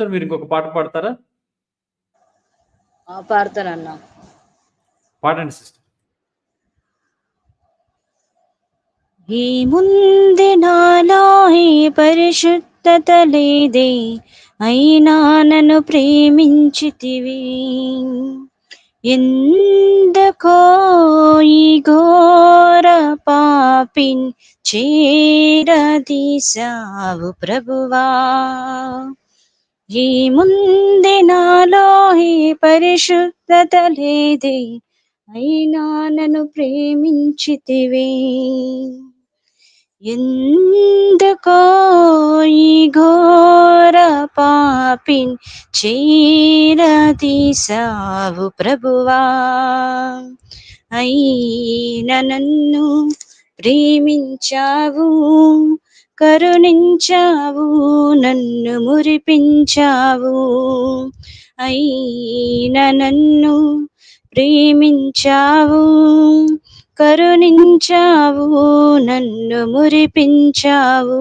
Sister మీరు ఇంకొక పాట పాడతారా? ఆ, పాడతానన్నా. పాడండి సిస్టర్. ఏముంది నాలో ఈ పరిశుద్ధత లేదే అయినా నన్ను ప్రేమించితివి. ఎందుకో ఈ ఘోర పాపిన్ చేరదీశావు ప్రభువా. ఈ ఏముంది నాలో ఈ పరిశుద్ధత లేదే అయినా నన్ను ప్రేమించితివి. ఎందుకో ఈ ఘోర పాపిన్ చేరదీశావు ప్రభువా. అయిన నన్ను ప్రేమించావు. కరుణించావు నన్ను మురిపించావు. అయిన నన్ను ప్రేమించావు కరుణించావు నన్ను మురిపించావు.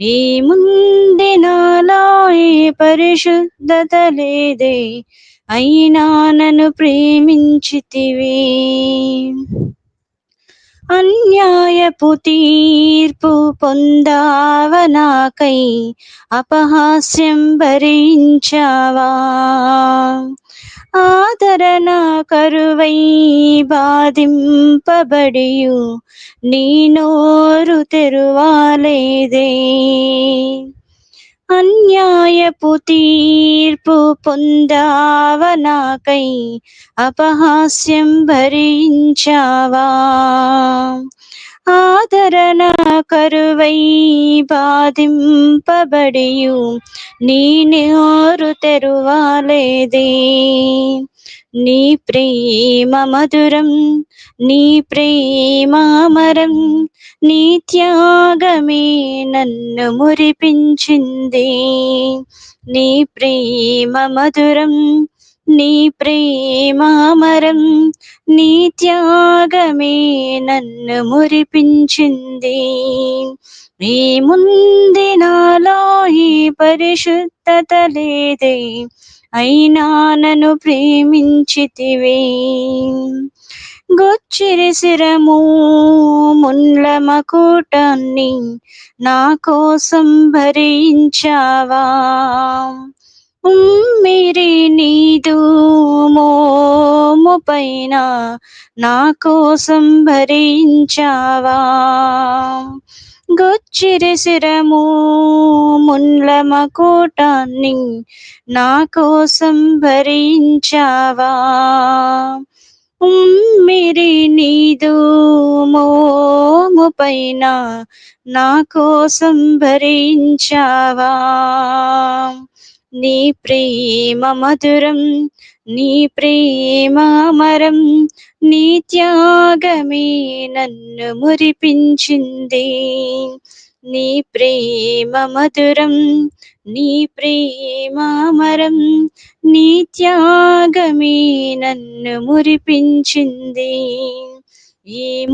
ఏముంది నాలో ఏ పరిశుద్ధత లేదే అయినా నన్ను ప్రేమించితివే. అన్యాయపు తీర్పు పొందావనాకై అపహాస్యం భరించావా? ఆదరణ కరువై బాధింపబడియు నీ నోరు తెరువాలేదే? అన్యాయపు తీర్పు పొందావనాకై అపహాస్యం భరించావా? ఆదరణ కరువై బాధింపబడియు. నీ నోరు తెరువాలేదే. నీ ప్రేమ మధురం నీ ప్రేమామరం నీ త్యాగమే నన్ను మురిపించింది. నీ ప్రేమ మధురం నీ ప్రేమామరం నీ త్యాగమే నన్ను మురిపించింది. ఏముంది నాలో ఈ పరిశుద్ధత లేదే అయినా నన్ను ప్రేమించితివే. గొచ్చిరి శిరము మున్ల మకుటాన్ని నా కోసం భరించావా? ఉమ్మిరి నీదు మోము పైన నా కోసం భరించావా? గొచ్చిరి శిరము ముండ్ల మకోటాన్ని నా కోసం భరించావా? ఉమ్మిరి నీదు మోము పైన నా కోసం భరించావా? నీ ప్రేమ మధురం నీ ప్రేమామరం నీ త్యాగమే నన్ను మురిపించింది. నీ ప్రేమ మధురం నీ ప్రేమామరం నీ త్యాగమే నన్ను మురిపించింది. ఈ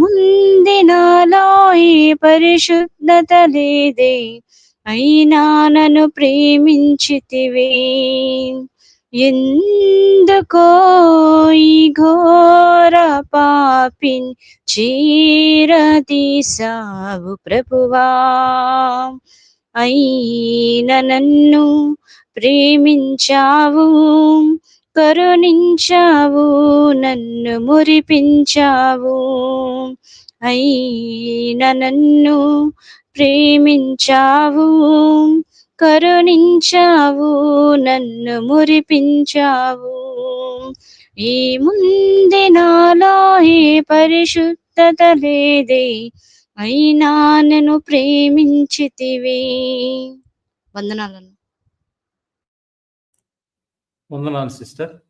నాలో ఈ పరిశుద్ధత లేదే? అయినా నన్ను ప్రేమించితివే. ఎందుకో ఈ ఘోర పాపిన్ చీరదీసావు ప్రభువా. అయిన నన్ను ప్రేమించావు కరుణించావు నన్ను మురిపించావు. అయిన నన్ను ప్రేమించావు కరుణించావు నన్ను మురిపించావు. ఏముంది నాలో ఏ పరిశుద్ధత లేదే అయినా నన్ను ప్రేమించితివే. వందనాలను. వందనాలు సిస్టర్.